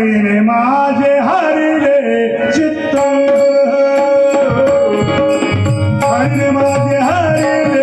हरिणे माझे हरिले चित्त. हरिणे माझे हरिले चित्त